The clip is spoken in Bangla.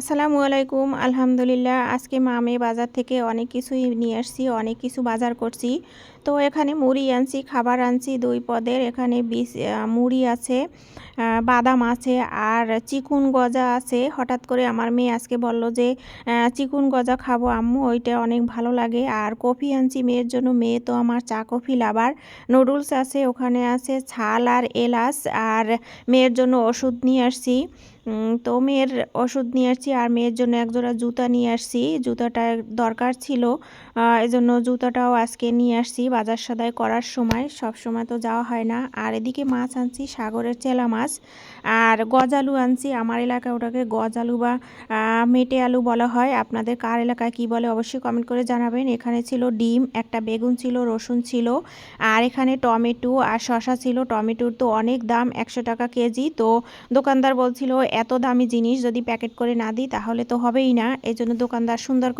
আসসালামু আলাইকুম। আলহামদুলিল্লাহ, আজকে মা আমি বাজার থেকে অনেক কিছুই নিয়ে আসছি, অনেক কিছু বাজার করছি। তো এখানে মুড়ি আনছি, খাবার আনছি, দুই পদের। এখানে বিষ মুড়ি আছে বাদাম আছে, আর চিকুন গজা আছে। হঠাৎ করে আমার মেয়ে আজকে বলল যে চিকুন গজা খাব আম্মু, ওইটা অনেক ভালো লাগে। আর কফি আনছি মেয়ের জন্য, মেয়ে তো আমার চা কফি লাভার। নুডলস আছে, ওখানে আছে, ছাল আর এলাচ। আর মেয়ের জন্য ওষুধ নিয়ে আসছি। তো মেয়ের ওষুধ নিয়ে আসছি আর মেয়ের জন্য একজোড়া জুতা নিয়ে আসছি। জুতাটা দরকার ছিল। এজন্য জুতাটাও আজকে নিয়ে আসছি বাজার সদাই করার সময়। সব সময় তো যাওয়া হয় না। আর এদিকে মাছ আনছি, সাগরের চেলা মাছ। আর গজালু আনছি। আমার এলাকায় ওটাকে গজালু বা মেটে আলু বলা হয়। আপনাদের কার এলাকায় কি বলে অবশ্যই কমেন্ট করে জানাবেন। এখানে ছিল ডিম, একটা বেগুন ছিল, রসুন ছিল। আর এখানে টমেটো আর শসা ছিল। টমেটোর তো অনেক দাম, একশো টাকা কেজি। তো দোকানদার বলছিল এত দামি জিনিস যদি প্যাকেট করে না দিই, তাহলে তো হবেই না। এই জন্য দোকানদার সুন্দর